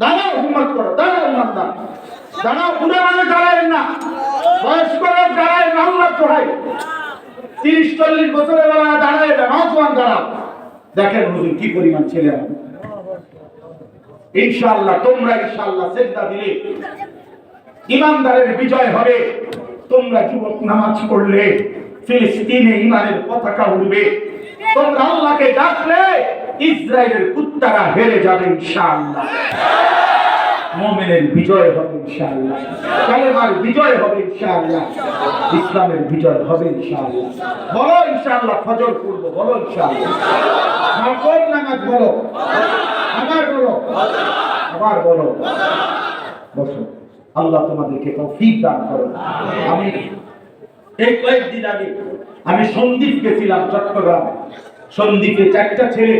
দাঁড়াও, হিম্মত করো, দাঁড়াও, ইমানদার। দাঁড়াও, বুড়ে মানে দাঁড়ায় না। বয়স্ক লোক দাঁড়ায় না আল্লাহ তোহাই তিরিশ, চল্লিশ বছরের বেলা দাঁড়ায় না, নজওয়ান দাঁড়াও। দেখেন হুজুর কি পরিমাণ ছেলে ইনশাআল্লাহ, তোমরা ইনশাআল্লাহ সেজদা দিলে। ইমানদারের বিজয় হবে। তোমরা যুবক নামাজ পড়লে, ফিলিস্তিনে ইমানের পতাকা উঠবে তোমরা আল্লাহকে ডাকলে ইসরায়েলের কুত্তারা হেরে যাবে ইনশাআল্লাহ। মোমেনের বিজয় হবে ইনশাআল্লাহ। কালেমার বিজয় হবে ইনশাআল্লাহ। ইসলামের বিজয় হবে ইনশাআল্লাহ। বলো ইনশাআল্লাহ, ফজর পড়ব, বলো ইনশাআল্লাহ। মাগরিব নামাজ বলো। আবার বলো। আবার বলো। বসো। আল্লাহ তোমাদেরকে তৌফিক দান করো আমি এই কয়েকদিন আগে আমি সন্দীপ গেছিলাম চট্টগ্রাম। সন্দীপে চারটা ছেলে।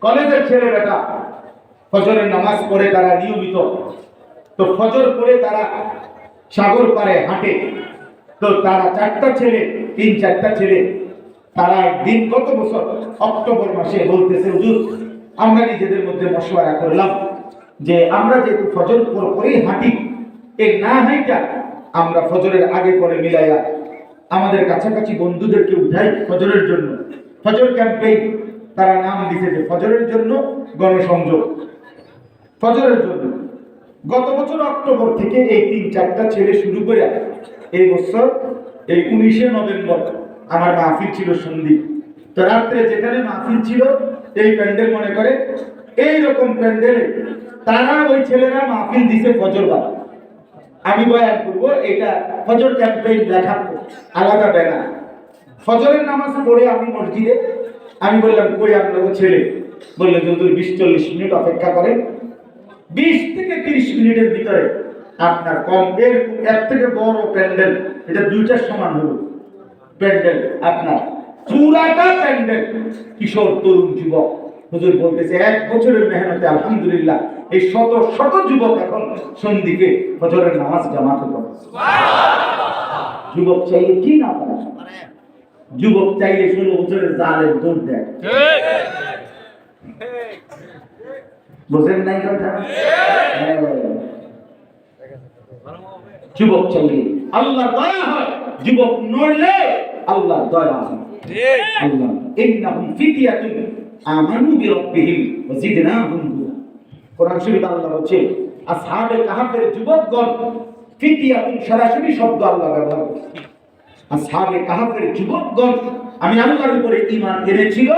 কলেজের ছেলে বেটা। ফজরের নামাজ পড়ে তারা নিয়মিত। তো ফজর পড়ে তারা সাগর পারে হাঁটে। তো তারা চারটা ছেলে, তিন চারটা ছেলে। তারা একদিন গত বছর অক্টোবর মাসে বলতেছে, হুজুর, আমরা নিজেদের মধ্যে মশওয়ারা করলাম যে আমরা যেহেতু ফজর পর, পরেই হাঁটি এই না হাঁটা আমরা ফজরের আগে পরে মিলাইয়া আমাদের কাছাকাছি বন্ধুদেরকে উঠাই ফজরের জন্য। ফজর ক্যাম্পেইন তারা নাম যে ফজরের জন্য গণসংযোগ। ফজরের জন্য। গত বছর অক্টোবর থেকে এই তিন চারটা ছেলে শুরু করে এই বছর এই উনিশে নভেম্বর আমার মাহফিল ছিল সন্দীপ তো রাত্রে যেখানে মাহফিল ছিল, এই প্যান্ডেল মনে করে এই রকম প্যান্ডেলে তারা ওই ছেলেরা মাহফিল দিছে ফজরবার। আমি বয়ান করব, এটা ফজর ক্যাম্পেইন লেখা আলাদা ব্যানার। ফজরের নামাজ পড়ে আমি মসজিদে আমি বললাম কই আপনার ছেলে? বলল যদি বিশ চল্লিশ মিনিট অপেক্ষা করেন। বিশ থেকে তিরিশ মিনিটের ভিতরে আপনার কম এর এর থেকে বড় প্যান্ডেল এটা দুইটার সমান হলো। প্যান্ডেল আপনার পুরাটা প্যান্ডেল। কিশোর তরুণ যুবক হুজুর বলতেছে এক বছরের মেহনতে আলহামদুলিল্লাহ এই শত শত যুবক এখন সন্ধিকে ফজরের নামাজ জামাতে পড়ে যুবক চাইলে কি না পারে যুবক চাইলে ষোলো বছরের জালের দৌড় দেয়। বুঝেন নাই কথা? হ্যাঁ। যুবক চাইলে আল্লাহ দয়া হয় যুবক নড়লে আল্লাহ দয়া হয় আল্লাহ ইন্নাহুম ফিতিয়াতুন আমানু বিরাব্বিহিম ওয়া জিদনাহুম কোরআন শরীফ আল্লাহ বলছে আসহাবে কাহাফের যুবকগণ ফিতিয়াতুন সরাসরি শব্দ আল্লাহ ব্যবহার করছে। আসহাবে কাহাফের যুবকগণ, আমি আল্লাহর উপরে ঈমান এনেছিল,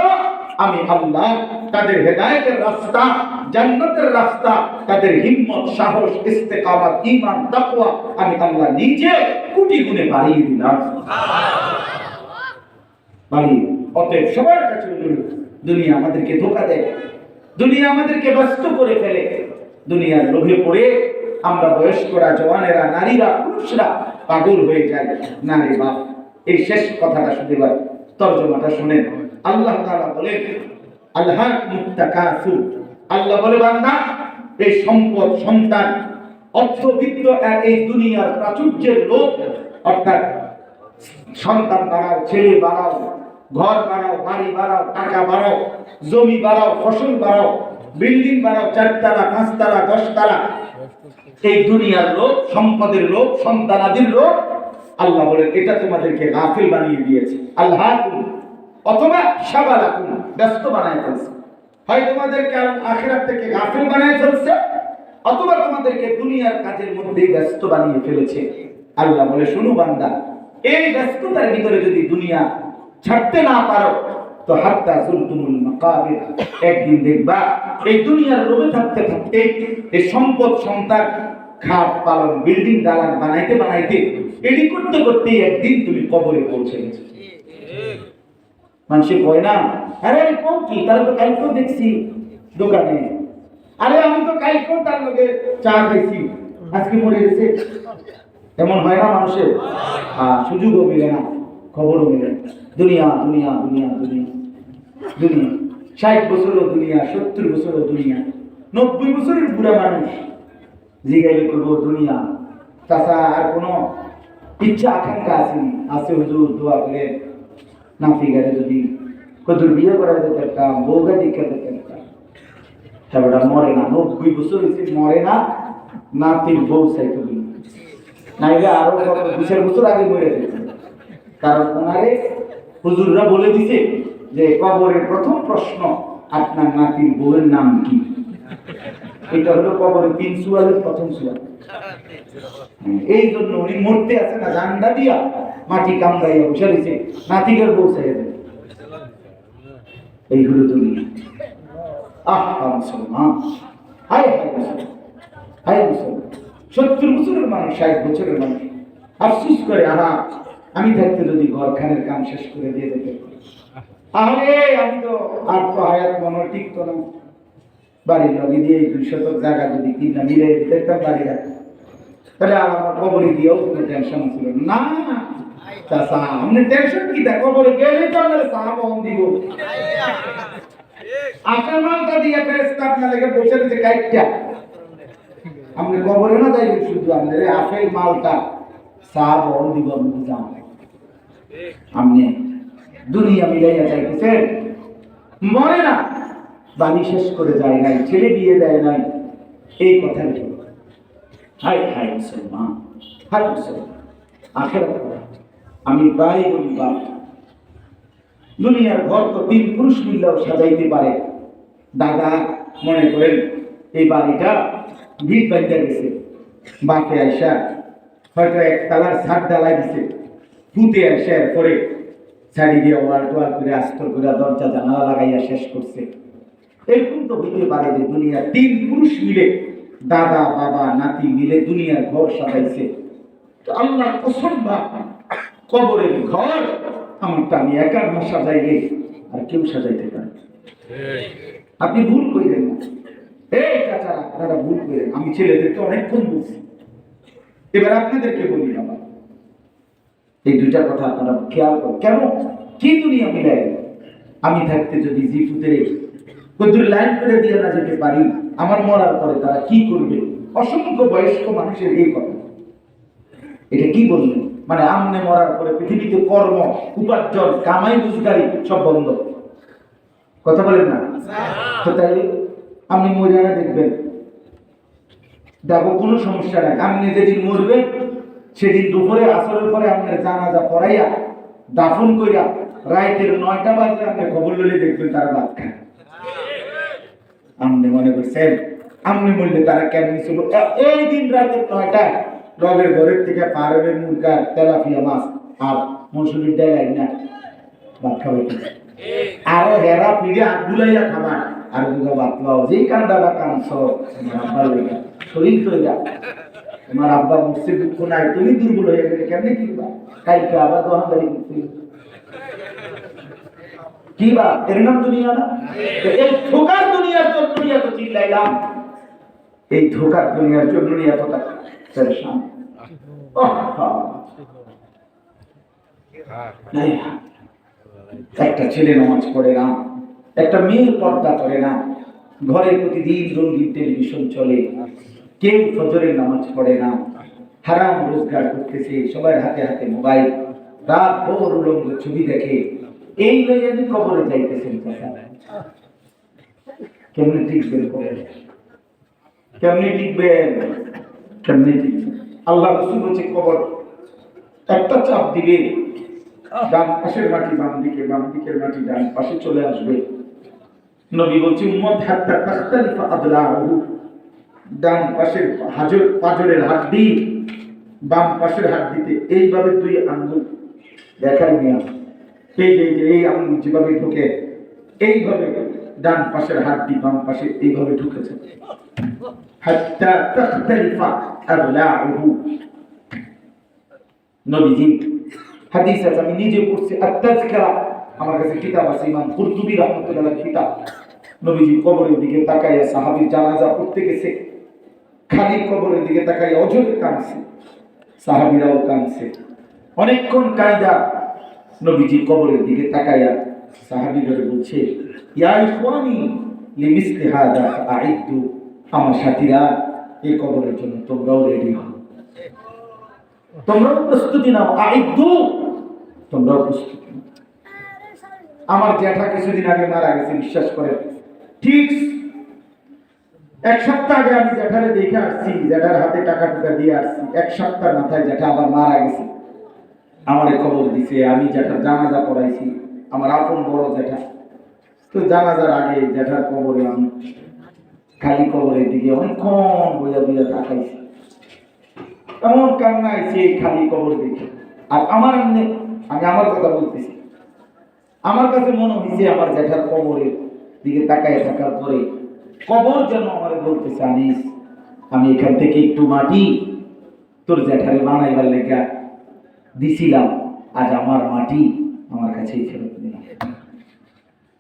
আমি আল্লাহ তাদের হেদায়েতের রাস্তা, জান্নাতের রাস্তা, তাদের হিম্মত, সাহস, ইস্তেকামাত, ঈমান, তাকওয়া, আমি আল্লাহ নিজে কোটি গুণে বাড়িয়ে দিলাম। বাড়িয়ে, অতএব সবার কাছে অনুরোধ, দুনিয়া আমাদেরকে ধোকা দেয়, দুনিয়া আমাদেরকে ব্যস্ত করে ফেলে, দুনিয়ার লোভে পড়ে আমরা বয়স্করা, জওয়ানেরা, নারীরা, পুরুষরা পাগল হয়ে যায়। না রে বাপ, এই শেষ কথাটা পাই। তর্জমাটা শুনেন। আল্লাহ তাআলা বলেন আল্লাহ মুত্তাকাসু। আল্লাহ বলে, বান্দা, এই সম্পদ, সন্তান, অর্থবিত্ত আর এই দুনিয়ার প্রাচুর্যের লোক অর্থাৎ সন্তান বাড়াও, ছেলে বাড়াও, ঘর বাড়াও, বাড়ি বাড়াও, টাকা বাড়াও, জমি বাড়াও, ফসল বাড়াও, বিল্ডিং বাড়াও, চারতলা, পাঁচতলা, দশতলা এই দুনিয়ার লোক, সম্পদের লোক, সন্তানাদির লোক, আল্লাহ বলেন, এটা তোমাদেরকে গাফিল বানিয়ে দিয়েছে। আল্লাহ অথবা সাবালাকুম, ব্যস্ত বানায় ফেলছে। হয় তোমাদেরকে আখিরাত থেকে গাফিল বানায় ফেলছে, অথবা তোমাদেরকে দুনিয়ার কাজের মধ্যে ব্যস্ত বানিয়ে ফেলেছে। আল্লাহ বলে, শুনু বান্দা, এই ব্যস্ততার ভিতরে যদি দুনিয়া ছাড়তে না পারো তো একদিন দেখবা, এই দুনিয়ার থাকতে থাকতে এই সম্পদ, সন্তান, খাট, পালন, বিল্ডিং, দালান বানাইতে বানাইতে এডি করতে করতে একদিন তুমি কবরে পৌঁছে কয় না, আরে কি? তো কালকেও দেখছি দোকানে। আরে, আমি তো কালকেও তার লগে চা খাইছি। আজকে মরে গেছে। এমন হয় না মানুষের? হ্যাঁ সুযোগও মিলে না, খবরও মিলে দুনিয়া দুনিয়া দুনিয়া দুনিয়া। দুনিয়া। ষাট বছরও দুনিয়া, সত্তর বছরও দুনিয়া, নব্বই বছরের বুড়া মানুষ জিগাইলে করব দুনিয়া। তাছাড়া আর কোনো ইচ্ছা, আকাঙ্ক্ষা আসেনি আছে হুজুর, দোয়া করে নাতি গেলে যদি কদুর বিয়ে করা যেতে পারতাম বউগা দীক্ষা যেতে পারতাম তারপরে মরে না, নব্বই বছর হয়েছে, মরে না, নাতির বউ চাইতে নাইলে আরও দু বছর আগে মরে যেত। কারণ ওনারে হুজুররা বলে দিছে যে কবরের প্রথম প্রশ্ন, আপনার নাতির বউয়ের নাম কি? এটা হলো কবরের তিন সুয়ালের প্রথম সুয়াল এই জন্য উনি মরতে আছে না জান্ডা দিয়া মাটি কামড়াইয়া বসে রয়েছে, নাতিকের বউ চাইয়া দেবে। এই হলো দুনিয়া। আহ মুসলমান। হায় হায় হায় বছরের মানুষ, ষাট বছরের মানুষ। আফসুস করে, আহা, আমি থাকতে যদি ঘরখানের কাম শেষ করে দিয়ে যেতে আরে আমি তো আর তো হায়াত মনে টিকতো না বাড়ির লগে দিয়ে এই দুই শতক জায়গা যদি কিনা মিলে দেখতাম বাড়ি রাখতাম তাহলে আর আমার কবরে দিয়েও কোনো টেনশন ছিল না। চাচা, আপনি টেনশন কি? দেখ, কবরে গেলে তো দিব। আপনার মালটা দিয়ে বসে রয়েছে কাইটটা। আপনি কবরে না যাইবেন শুধু আপনার এই আপেল মালটা চা বহন দিব আমি বুঝাম আপনি দুনিয়া মিলাইয়া চাইতেছেন মরে না। বাণী শেষ করে যায় নাই, ছেড়ে দিয়ে দেয় নাই। এই কথা হাই হাই মুসলমান হাই মুসলমান। আখের আমি প্রায় বলি বাপ, দুনিয়ার ঘর তো তিন পুরুষ মিললেও সাজাইতে পারে। দাদা, মনে করেন, এই বাড়িটা ভিড় বাড়িতে গেছে। বাপে আইসা হয়তো এক তালার ছাদ ডালাই দিছে। ফুটে আইসা পরে শাড়ি দিয়ে ওয়াল টোয়াল করে আস্তর করে দরজা জানালা লাগাইয়া শেষ করছে। এরকম তো হইতে পারে যে দুনিয়ার তিন পুরুষ মিলে, দাদা, বাবা, নাতি মিলে দুনিয়ার ঘর সাজাইছে। তো আল্লাহ কসম বা কবরের ঘর আমারটা আমি একা না সাজাইলে আর কেউ সাজাইতে পারে আপনি ভুল কইলেন না। এই চাচারা আপনারা ভুল কইলেন। আমি ছেলেদেরকে অনেকক্ষণ বলছি। এবার আপনাদেরকে বলি বাবা এই দুইটা কথা আপনারা খেয়াল করুন। কেন? কি দুনিয়া মিলাই আমি থাকতে যদি জিফুতে কদ্দুর লাইন করে দিয়ে না যেতে পারি, আমার মরার পরে তারা কি করবে? অসংখ্য বয়স্ক মানুষের এই কথা। এটা কি বললেন? মানে আমনে মরার পরে পৃথিবীতে কর্ম, উপার্জন, কামাই, রোজগারি সব বন্ধ। কথা বলেন না? তো তাই আপনি মরিয়ানা দেখবেন? দেখো, কোনো সমস্যা নাই। আপনি যেদিন মরবেন সেদিন দুপুরে আসরের পরে আপনার জানাজা পড়াইয়া দাফন কইরা রাইতের নয়টা বাজে আপনি খবর লইলে দেখবেন তারা ভাত খায় আপনি মনে করছেন আপনি বললে তারা কেমনি ছিল? এই দিন রাতের নয়টা রবের ঘরের থেকে পারবের মুরগার তেলাপিয়া মাছ আর মসুরির ডাল না, ভাত খাওয়াইতে আরও হেরা ফিরে হাত বুলাইয়া খাবার। আর দুগা ভাত খাওয়াও যেই কান্দাটা কানছ শরীর তো তোমার আব্বা দুঃখ নাই তুমি দুর্বল হয়ে গেলে কেমনে কিনবা কালকে আবার দোকানদারি করতে কি বা? এর নাম দুনিয়া না? এই ধোকার দুনিয়ার জন্য এত চিল্লাইলাম। এই ধোকার দুনিয়ার জন্য এতটা পরেশান। ওহ, নাই। একটা ছেলে নামাজ পড়ে না একটা মেয়ে পর্দা করে না ঘরে প্রতিদিন রঙিন টেলিভিশন চলে। কেউ ফজরের নামাজ পড়ে না। হারাম রোজগার করতেছে, সবার হাতে হাতে মোবাইল। রাত ভোর উলঙ্গ ছবি দেখে। এই লইয়া যদি কবরে যাইতেছেন। কেমনে টিকবেন কেমনে টিকবেন? কেমনে টিকবেন? আল্লাহ রসুল হচ্ছে কবর একটা চাপ দিলে ডান পাশের মাটি বাম দিকে, বাম দিকের মাটি ডান পাশে চলে আসবে। নবী বলছে, উম্মত হাত্তা তাখতালিফা আদলাহু। ডান পাশের হাজর পাজরের হাড্ডি। বাম পাশের হাড্ডিতে এইভাবে দুই আঙ্গুল দেখাই নিয়া এই যে, এই আঙ্গুল যেভাবে ঢুকে, এইভাবে ডান পাশের হাড্ডি, বাম পাশে এইভাবে ঢুকেছে। আমি নিজে পড়ছি। আমার কাছে কিতাব আছে কিতাব। কবরের দিকে তাকাইয়া সাহাবীর জানাজা পড়তে গেছে। খালি কবরের দিকে তাকাই, অজরে কাঁদছে, সাহাবীরাও কাঁদছে। অনেকক্ষণ কায়দা নবীজি কবরের দিকে তাকাইয়া সাহাবীদের বলছে, ইয়া ইখওয়ানি, লিমিসলি হাদা, আইদু, আমার সাথীরা এই কবরের জন্য তোমরাও রেডি হও। তোমরাও প্রস্তুতি নাও, আইদু, তোমরাও প্রস্তুতি আমার জ্যাঠা কিছুদিন আগে মারা গেছে, বিশ্বাস করে ঠিক এক সপ্তাহ আগে আমি জ্যাঠারে দেখে আসছি, জ্যাঠার হাতে টাকা টুকা দিয়ে আসছি। এক সপ্তাহ মাথায় জ্যাঠা আবার মারা গেছে। আমারে খবর দিছে, আমি জ্যাঠার জানাজা পড়াইছি, আমার আপন বড় জ্যাঠা। তো জানাজার আগে জ্যাঠার কবরে আমি খালি কবরের দিকে অনেকক্ষণ বোঝা বোঝা তাকাইছি। এমন কান্না এই খালি কবর দেখে। আর আমার এমনি, আমি আমার কথা বলতেছি। আমার কাছে মনে হয়েছে আমার জ্যাঠার কবরের দিকে তাকায় থাকার পরে কবর যেন আমার বলতেছে, আনিস, আমি এখান থেকে একটু মাটি তোর জ্যাঠারে বানাইবার লেগা দিছিলাম, আজ আমার মাটি আমার কাছেই ফেরত দিলাম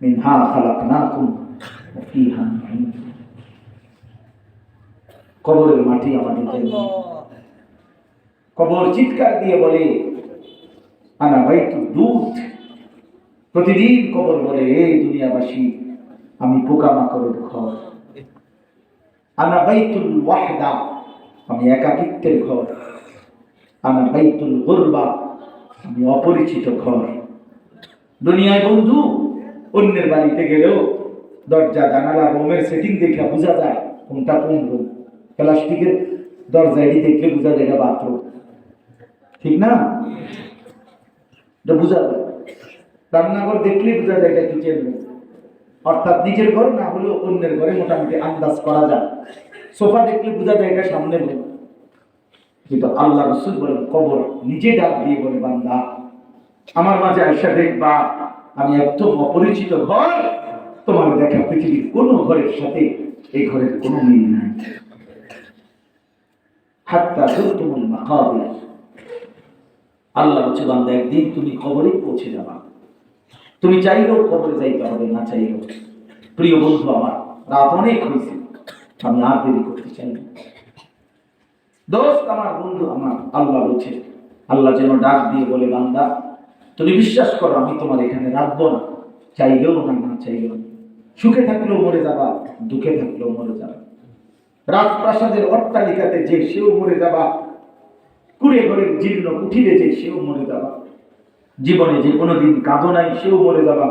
মিনহা খালাকনাকুম ওয়া ফিহা কবরের মাটি আমাদের কবর চিৎকার দিয়ে বলে, আনা ভাই তু দুধ? প্রতিদিন কবর বলে এই দুনিয়াবাসী, আমি পোকামাকড়ের ঘর। আনা বাইতুল ওয়াহদা। আমি একাকিত্বের ঘর। আনা বাইতুল গুরবা। আমি অপরিচিত ঘর। দুনিয়ায় বন্ধু, অন্যের বাড়িতে গেলেও দরজা, জানালা, রুমের সেটিং দেখে বোঝা যায় কোনটা কোন রুম। প্লাস্টিকের দরজা এটি দেখলে বোঝা যায় এটা বাথরুম ঠিক না? এটা বোঝা যায়। রান্নাঘর দেখলে বোঝা যায় এটা কিচেন রুম অর্থাৎ নিজের ঘর না হলেও অন্যের ঘরে মোটামুটি আন্দাজ করা যায়। সোফা দেখলে বোঝা যায় এটা সামনের রুম কিন্তু আল্লাহ রসুল বলেন, কবর নিজে ডাক দিয়ে বলে, বান্দা, আমার মাঝে আয়সা দেখবা, আমি একদম অপরিচিত ঘর, তোমার দেখা পৃথিবীর কোন ঘরের সাথে এই ঘরের কোনো মিল নাই। হাত্তা জুরতুমুল মাকাবির। আল্লাহ বলছে, বান্দা, একদিন তুমি কবরে পৌঁছে যাবা। তুমি চাইলেও কবরে যাইতে হবে, না চাইলেও প্রিয় বন্ধু আমার, রাত অনেক হয়েছে, আমি আর দেরি করতে চাই না। দোস্ত আমার, বন্ধু আমার, আল্লাহ বলছে, আল্লাহ যেন ডাক দিয়ে বলে, বান্দা, তুমি বিশ্বাস করো, আমি তোমার এখানে রাখব না। চাইলেও না না চাইলেও। সুখে থাকলেও মরে যাবা, দুঃখে থাকলেও মরে যাবা। রাজপ্রাসাদের অট্টালিকাতে যে সেও মরে যাবা, কুড়ে ঘরের জীর্ণ কুঠিরে যে সেও মরে যাবা। জীবনে যে কোনোদিন কাঁদো নাই, সেও মরে যাবা।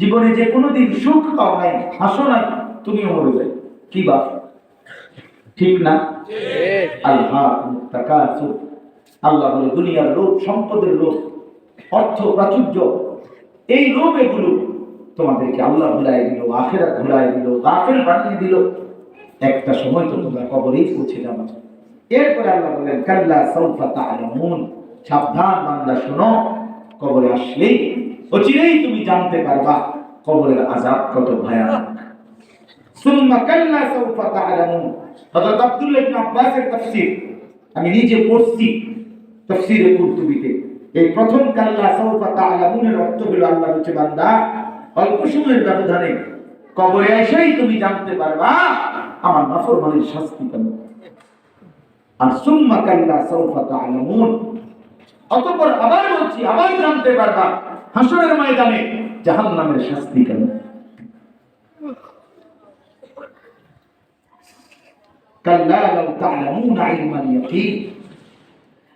জীবনে যে কোনোদিন সুখ পাও নাই, হাসো নাই, তুমিও মরে যাই কি বা ঠিক না? আল্লাহ আল্লাহ বলে, দুনিয়ার লোভ, সম্পদের লোভ, অর্থ, প্রাচুর্য, এই লোভ এগুলো তোমাদেরকে আল্লাহ ভুলাই দিল আখেরা ভুলাই দিল, গাফেল বানিয়ে দিল। একটা সময় তো তোমরা কবরেই পৌঁছে যাবে এরপরে আল্লাহ বলেন কাল্লা সৌফা তাআলামুন। সাবধান বান্দা, শোনো। কবরে আসলেই অচিরেই তুমি জানতে পারবা কবরের আযাব কত ভয়ানক। সুম্মা কাল্লা সাউফা তা'লামুন হযরত আব্দুল্লাহ ইবনে আব্বাসের তাফসীর। আমি নিজে পড়ছি তাফসীরে কুরতুবিতে। এই প্রথম কাল্লা সাউফা তা'লামুনের অর্থ হলো আল্লাহ বলছে বান্দা। অল্প সময়ের ব্যবধানে কবরে এসেই তুমি জানতে পারবা আমার নাফরমানের শাস্তি কেন আর সুম্মা কাল্লা সাউফা তা'লামুন অতঃপর আবার বলছি, আবার জানতে পারবা, হাসরের ময়দানে জাহান্নামের শাস্তি কেন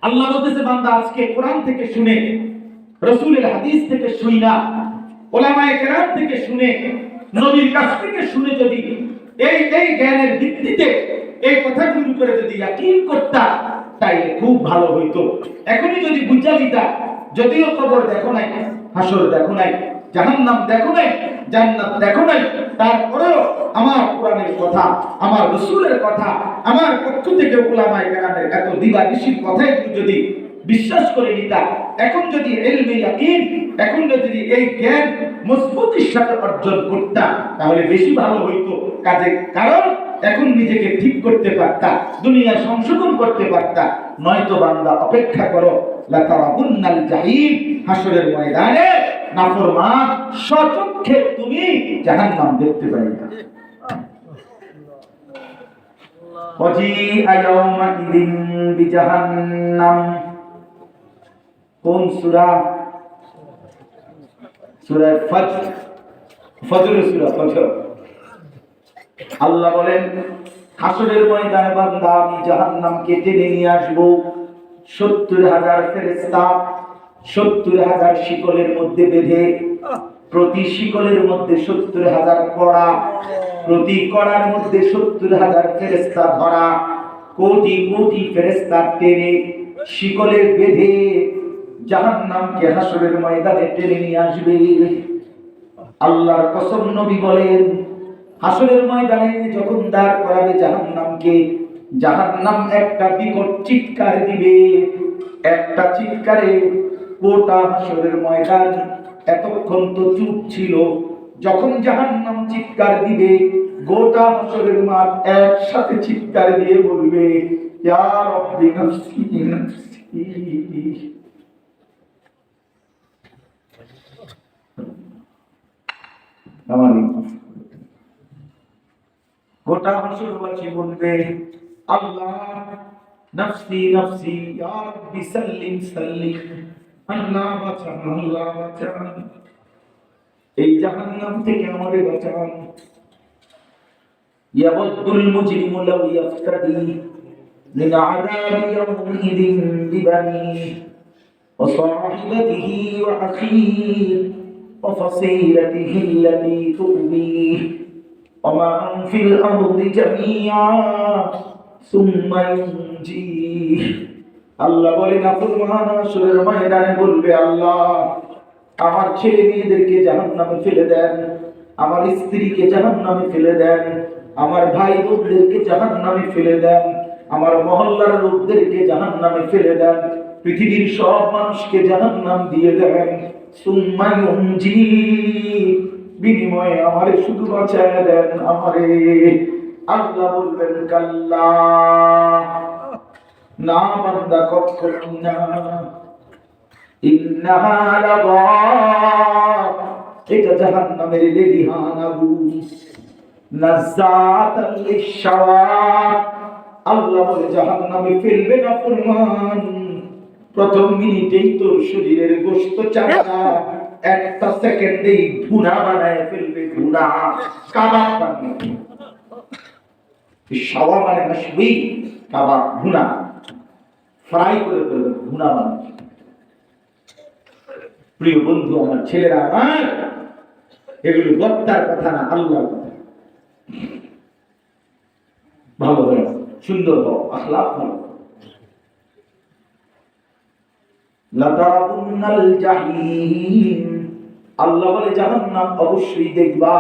আল্লাহ বলতেছে, বান্দা, আজকে কোরআন থেকে শুনে, রাসূলের হাদিস থেকে শুইনা ওলামায়ে কেরাম থেকে শুনে, নবীর কাছ থেকে শুনে যদি এই এই জ্ঞানের ভিত্তিতে এই কথাগুলো করে যদি ইয়াকিন করতা তাইলে খুব ভালো হইতো। এখনই যদি বুঝা দিতা, যদিও কবর দেখো নাই, হাসর দেখো নাই, জাহান্নাম দেখো নাই, জান্নাত দেখো নাই, তারপরেও আমার কোরআনের কথা, আমার রসুলের কথা, আমার পক্ষ থেকে ওলামায়ে কেরামের এত দিবা দিবানিশির কথাগুলো যদি বিশ্বাস করে নিতা, এখন যদি এলমে ইয়াকিন, এখন যদি এই জ্ঞান মজবুতির সাথে অর্জন করতাম তাহলে বেশি ভালো হইতো। কাজে কারণ এখন নিজেকে ঠিক করতে পারতা দুনিয়া সংশোধন করতে পারতা নয়তো বান্দা অপেক্ষা করো লাতারাবুন্নাল জাহিম হাসরের ময়দানে নাফরমান সচক্ষে তুমি জাহান্নাম দেখতে পাইবা وجيء يومئذ بجهنم কোন সূরা সূরা ফজর ফজরের সূরা ফজর আল্লাহ বলেন, হাসরের ময়দানে বান্দা আমি জাহান্নামকে টেনে নিয়ে আসব। সত্তর হাজার ফেরেস্তা সত্তর হাজার শিকলের মধ্যে বেঁধে, প্রতি শিকলের মধ্যে সত্তর হাজার কড়া, প্রতি কড়ার মধ্যে সত্তর হাজার ফেরেস্তা ধরা, কোটি কোটি ফেরেস্তা টেনে শিকলের বেঁধে জাহান নামকে হাসরের ময়দানে টেনে নিয়ে আসবে। আল্লাহর কসম নবী বলেন হাসরের ময়দানে যখন দাঁড় করাবে জাহান নামকে জাহান নাম একটা বিকট চিৎকার দিবে। একটা চিৎকারে গোটা হাসরের ময়দান এতক্ষণ তো চুপ ছিল। যখন জাহান নাম চিৎকার দিবে, গোটা হাসরের মাঠ একসাথে চিৎকার দিয়ে বলবে আমার। গোটা হাসরবাসী বলবে আল্লাহ নফসি নফসি ইয়া রাব্বি সাল্লিম সাল্লিম আল্লাহ বাঁচান আল্লাহ বাঁচান এই জাহান্নাম থেকে আমাদের বাঁচান يود المجرم لو يفتدي من عذاب يومئذ ببنيه وصاحبته وأخيه وفصيلته التي تؤذيه ومن في الأرض جميعا ثم ينجيه আল্লাহ বলে না ফুলমান আসরের ময়দানে বলবে আল্লাহ আমার ছেলে মেয়েদেরকে জাহান নামে ফেলে দেন আমার স্ত্রীকে জাহান নামে ফেলে দেন আমার ভাই বোনদেরকে জাহান নামে ফেলে দেন আমার মহল্লার লোকদেরকে জাহান নামে ফেলে দেন পৃথিবীর সব মানুষকে জাহান নাম দিয়ে দেন সুম্মায়ুঞ্জি বিনিময়ে আমারে শুধু বাঁচায় দেন আমারে। আল্লাহ বলবেন, কাল্লা, না বান্দা কখনোই না। ইন্নাহা লাযা এটা লেলিহান আগুন আল্লাহ বলে, জাহান্নামে ফেলবে না প্রথম মিনিটেই তোর শরীরের গোস্ত চামড়া একটা সেকেন্ডেই ভুনা বানায় ফেলবে, ভুনা। কাবাব বানিয়ে মানে মাশবি কাবাব ভুনা। ফ্রাই করে ফেলবে বানায় প্রিয় বন্ধু, আমার ছেলেরা, আমার এগুলো বক্তার কথা না, আল্লাহর ভালো হয়ে, সুন্দর হও আখলাক ভালো। লাতারাবুন্নাল জাহিম। আল্লাহ বলে, জাহান্নাম অবশ্যই দেখবা।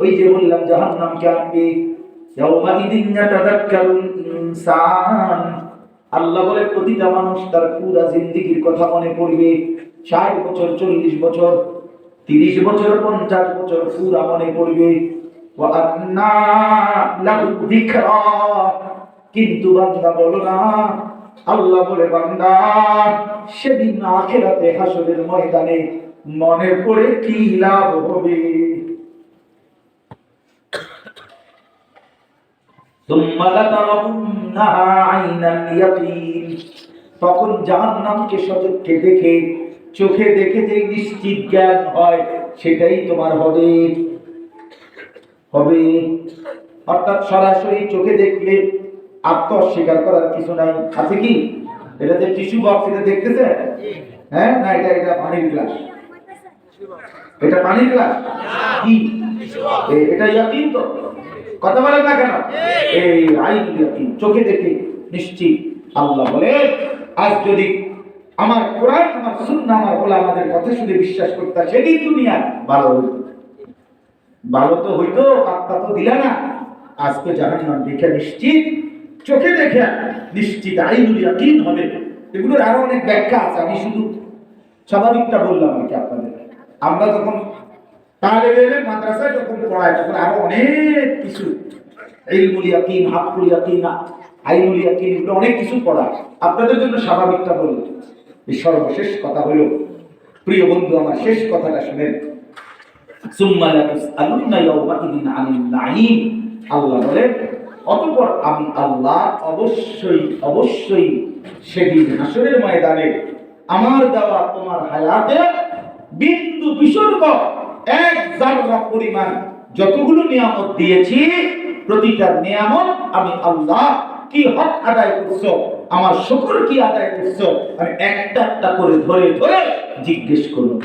ওই যে বললাম জাহান্নামকে আনবে? ইয়াউমাইদিন ইয়াতাযাক্কারুল ইনসান। আল্লাহ বলে, প্রতিটা মানুষ তার পুরা জিন্দিগির কথা মনে পড়বে। ষাট বছর, চল্লিশ বছর, তিরিশ বছর, পঞ্চাশ বছর পুরা মনে পড়বে। কিন্তু বান্দা বলো না, আল্লাহ বলে, বান্দা, সেদিন আখেরাতে হাসরের ময়দানে মনে করে কি লাভ হবে? তখন জাহান্নামকে সচক্ষে দেখে চোখে দেখে যে নিশ্চিত জ্ঞান হয় সেটাই তোমার হবে। হবে। অর্থাৎ সরাসরি চোখে দেখলে আত্ম অস্বীকার করার কিছু নাই। আছে কি? এটা যে টিস্যু বক্স এটা দেখতেছে হ্যাঁ? না এটা এটা পানির গ্লাস। এটা পানির গ্লাস? কি? এটা ইয়াকিন তো? কথা বলেন না কেন? এই। আইন ইয়াকিন চোখে দেখে নিশ্চিত আল্লাহ বলে আজ যদি আমার কোরআন আমার সুন্নাহ আমার ওলামাদের কথা শুনে বিশ্বাস করতে সেদিন দুনিয়া ভালো হইতো। ভালো তো হইতো পাত্তা তো দিলা না। আজকে জাহান্নাম দেখে নিশ্চিত চোখে দেখে নিশ্চিত আইনুল ইয়াকিন হবে। এগুলোর আরও অনেক ব্যাখ্যা আছে আমি শুধু স্বাভাবিকটা বললাম আর কি আপনাদের। আমরা যখন তাহলে মাদ্রাসায় যখন পড়াই তখন আরও অনেক কিছু। ইলমুল ইয়াকিন, হাক্কুল ইয়াকিন, আইনুল ইয়াকিন, এগুলো অনেক কিছু পড়া। আপনাদের জন্য স্বাভাবিকটা এই সর্বশেষ কথা হলো, প্রিয় বন্ধু, আমার শেষ কথাটা শুনেন। সুম্মা লাতুসআলুন্না ইয়াওমাইদিন আনিন নাঈম। আল্লাহ বলেন, অতঃপর আমি আল্লাহ অবশ্যই অবশ্যই সেদিন হাসরের ময়দানে আমার দেওয়া তোমার হায়াতে বিন্দু বিসর্গ এক জাররা পরিমাণ। যতগুলো নিয়ামত দিয়েছি, প্রতিটা নিয়ামত আমি আল্লাহ কি হক আদায় করছ, আমার শুকর কি আদায় করছ, আমি একটা একটা করে ধরে ধরে জিজ্ঞেস করব।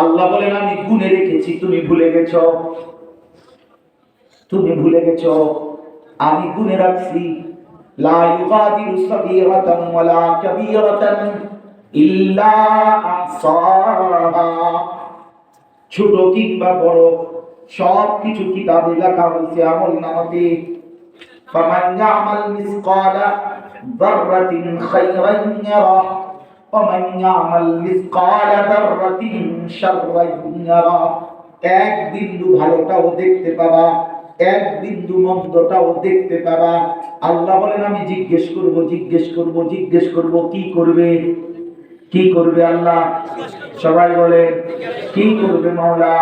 আল্লাহ বলেন, আমি গুনে রেখেছি, তুমি ভুলে গেছো। তুমি ভুলে গেছো। আমি গুনে রাখছি। লা ইউগাদিরু সাগীরাতান ওয়ালা কাবীরাতান ইল্লা আহসাহা ছোট কিংবা বড় সব কিছু কিতাবে লেখা হয়েছে আমল নামাতে فمن يعمل مثقال ذرة خيرا يره ومن يعمل مثقال ذرة شرا يره এক বিন্দু ভালোটাও দেখতে পাবা এক বিন্দু মন্দটাও দেখতে পাবা। আল্লাহ বলেন, আমি জিজ্ঞেস করব জিজ্ঞেস করব জিজ্ঞেস করব, কি করবে? কি করবে আল্লাহ? সবাই বলে, কি করবে মাওলা?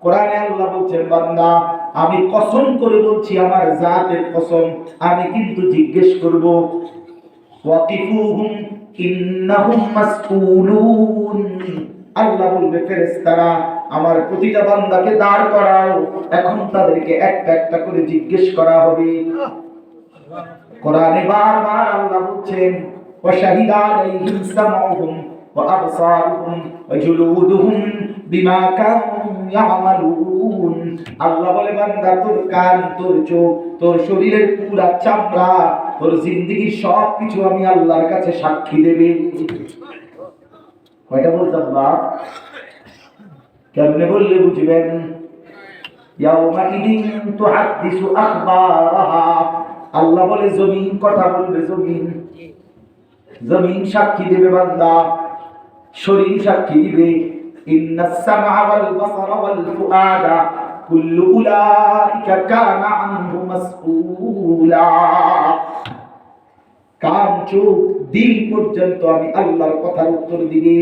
কোরআনে আল্লাহ বলছেন, বান্দা, আমি কসম করে বলছি, আমার জাতের কসম, আমি কিন্তু জিজ্ঞেস করব। ওয়াকিফুহুম, ইন্নাহুম মাসউলুন। আল্লাহ বলবে ফেরেস্তারা আমার প্রতিটা বান্দাকে দাঁড় করাও। এখন তাদেরকে একটা একটা করে জিজ্ঞেস করা হবে। কোরআনে বারবার আল্লাহ বলছেন বিমা কানু ইয়ামালুন। আল্লাহ বলে, বান্দা, তোর কান, তোর চোখ, তোর শরীরের পুরা চামড়া, তোর সবকিছু আমি আল্লাহর কাছে সাক্ষী দেবে। কয়টা বলতাম বা কেমনে বললে বুঝবেন আল্লাহ বলে জমিন কথা বলবে জমিন জমিন সাক্ষী দেবে বান্দা শরীর সাক্ষী দিবে কুল্লু উলাইকা কানা আনহু মাসউলা কান চোখ দিল পর্যন্ত আমি আল্লাহর কথার উত্তর দিবে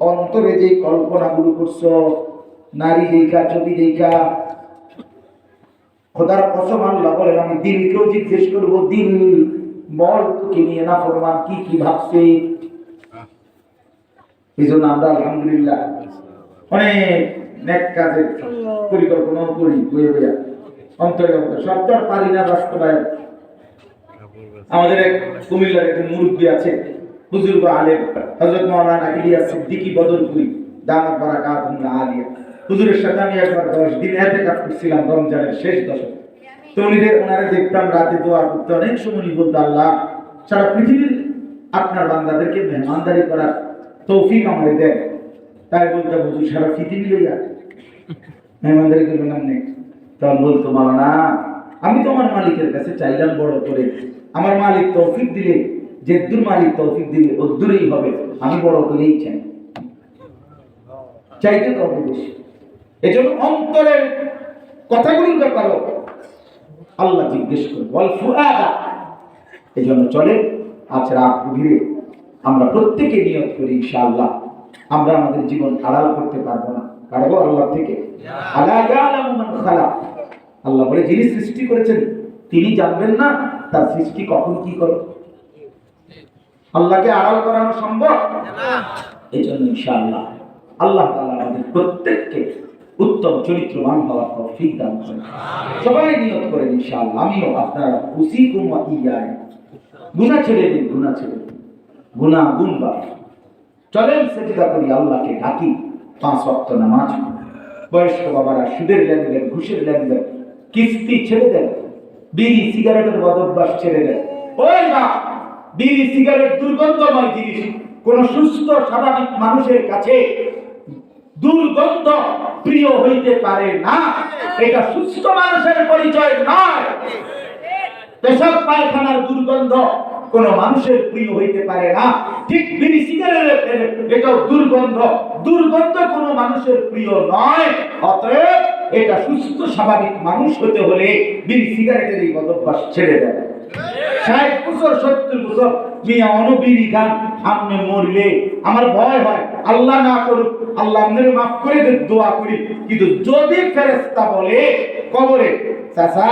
অন্তরে যে কল্পনাগুলো করছ নারী দেখা ছবি দেখা খোদার কসম আল্লাহ বলেন আমি দিলকেও জিজ্ঞেস করব দিল বল তোকে নিয়ে না ফরমান কি কি ভাবছে? এই জন্য আমরা আলহামদুলিল্লাহ অনেক নেক কাজের পরিকল্পনা করি বয়ে বইয়া। অন্তরে অন্তরে সব তো পারি না বাস্তবায়ন। আমাদের এক কুমিল্লার একজন মুরব্বী আছে বুজুর্গ আলেম হজরত মাওলানা ইলিয়াস সিদ্দিকী বদরপুরি, দামাত বারাকাতুল্লাহ আলিয়া। হুজুরের সাথে আমি একবার 10 দিন ইতিকাফ করছিলাম রমজানের শেষ দশক। তো উনিরে ওনারে দেখতাম, রাতে দোয়া করতে অনেক সময় উনি বলতো আল্লাহ। সারা পৃথিবীর আপনার বান্দাদেরকে মেহমানদারি করার তৌফিক আমারে দেন। তাই বলতে হুজুর, সারা পৃথিবী লইয়া মেহমানদারি করবেন আপনি তখন বলতো, মাওলানা, আমি তো আমার মালিকের কাছে চাইলাম বড় করে। আমার মালিক তৌফিক দিলে যে দূর মালিক তৌফিক দিলে ও দূরেই হবে। আমি বড় করেই চাই। চাইতে তো বেশি। এজন্য অন্তরের কথাগুলির ব্যাপারও আল্লাহ জিজ্ঞেস করবে বল ফুয়াদা এই জন্য চলে আজ রাত গভীরে আমরা প্রত্যেকে নিয়ত করি ইনশাআল্লাহ। আমরা আমাদের জীবন আড়াল করতে পারব না। পারব আল্লাহ থেকে? আল্লাহ বলে যিনি সৃষ্টি করেছেন তিনি জানবেন না তার সৃষ্টি কখন কি করে? আল্লাহকে আড়াল করানো সম্ভব? এই জন্য ইনশাআল্লাহ আল্লাহ তাআলা আমাদের প্রত্যেককে উত্তম, চরিত্রবান হওয়ার তৌফিক দান করেন। সবাই নিয়ত করেন ইনশাআল্লাহ। আমিও আপনারা উসিকুম ওয়া ইয়ায় গুনাহ ছেড়ে দিন, গুনাহ ছেড়ে দিন। গুনাহ গুণবা চলেন সেজদা করি, আল্লাহকে ডাকি, পাঁচ ওয়াক্ত নামাজ বয়স্ক বাবারা সুদের লেনদেন, ঘুষের লেনদেন, কিস্তি ছেড়ে দেন। বিড়ি সিগারেটের বদভ্যাস ছেড়ে দেন ওই না বিড়ি সিগারেট দুর্গন্ধময় জিনিস। কোন সুস্থ, স্বাভাবিক মানুষের কাছে দুর্গন্ধ প্রিয় হইতে পারে না। এটা সুস্থ মানুষের পরিচয় নয়। পেশাব পায়খানার দুর্গন্ধ কোন মানুষের প্রিয় হইতে পারে না। ঠিক বিড়ি সিগারেটের এটাও দুর্গন্ধ। দুর্গন্ধ কোন মানুষের প্রিয় নয়। অতএব এটা সুস্থ, স্বাভাবিক মানুষ হতে হলে বিড়ি সিগারেটের এই বদভ্যাস ছেড়ে দেয়। ষাট বছর, সত্তর বছর মিয়া অনবিরি গান আপনি মরলে আমার ভয় হয়। আল্লাহ না করুক, আল্লাহ আপনার মাফ করে দেন, দোয়া করি। কিন্তু যদি ফেরেস্তা বলে কবরে, চাচা,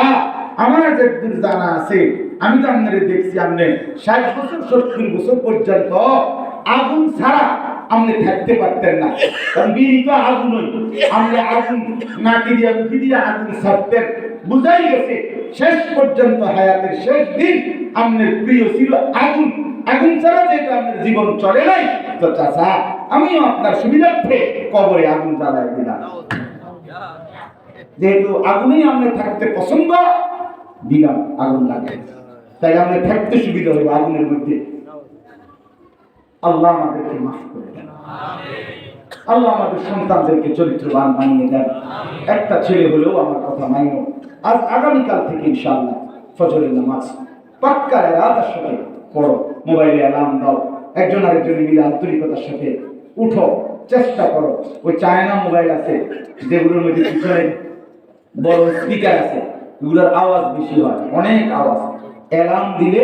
আমার যে জানা আছে, আমি তো আপনাদের দেখছি আপনি ষাট বছর, সত্তর বছর পর্যন্ত আগুন ছাড়া আপনি থাকতে পারতেন না। কারণ বিড়ি তো আগুন আপনি আগুন, নাকি দিয়ে মুখি দিয়ে আগুন ছাড়তেন। বুঝাই গেছে, শেষ পর্যন্ত হায়াতের শেষ দিন আপনার প্রিয় ছিল আগুন। আগুন ছাড়া যেহেতু আপনার জীবন চলে নাই, তো চাচা, আমিও আপনার সুবিধার্থে কবরে আগুন জ্বালাই দিলাম। যেহেতু আগুনেই আপনি থাকতে পছন্দ, দিলাম আগুন লাগে। তাই আপনি থাকতে সুবিধা হবে আগুনের মধ্যে। আল্লাহ আমাদেরকে মাফ করে আল্লাহ আমাদের সন্তানদেরকে চরিত্রবান বানিয়ে দেন। একটা ছেলে হলেও আমার কথা মাইনো। আজ আগামীকাল থেকে ইনশাআল্লাহ ফজরের নামাজ। পাক্কার রাতার সাথে পড়ো। মোবাইলে অ্যালার্ম দাও। একজন আরেকজনের মিলে আন্তরিকতার সাথে উঠো। চেষ্টা করো। ওই চায়না মোবাইল আছে, যেগুলোর মধ্যে পিছনে বড় স্পিকার আছে, এগুলোর আওয়াজ বেশি হয়। অনেক আওয়াজ। অ্যালার্ম দিলে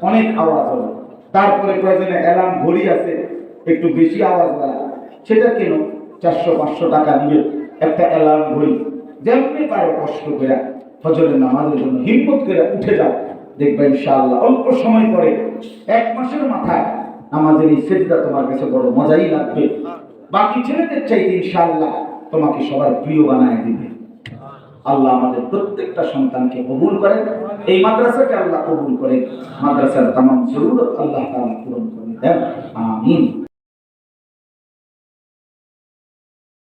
অনেক আওয়াজ হবে তারপরে প্রয়োজনে অ্যালার্ম ঘড়ি আছে একটু বেশি আওয়াজ বেলা সেটা কেন? চারশো, পাঁচশো টাকা নিবে একটা অ্যালার্ম ঘড়ি। যেমনি পারো কষ্ট করে ফজরের নামাজের জন্য হিম্মত করে উঠে যাও। দেখবে ইনশাআল্লাহ অল্প সময় পরে এক মাসের মাথায় নামাজের এই সেজদা তোমার কাছে বড় মজাই লাগবে। বাকি ছেলেদের চাইতে ইনশাআল্লাহ তোমাকে সবার প্রিয় বানায় দিবে। আল্লাহ আমাদের প্রত্যেকটা সন্তানকে কবুল করেন। এই মাদ্রাসাকে আল্লাহ কবুল করেন। মাদ্রাসার তামাম জরুরত আল্লাহ তাআলা পূরণ করে দেন। আমিন।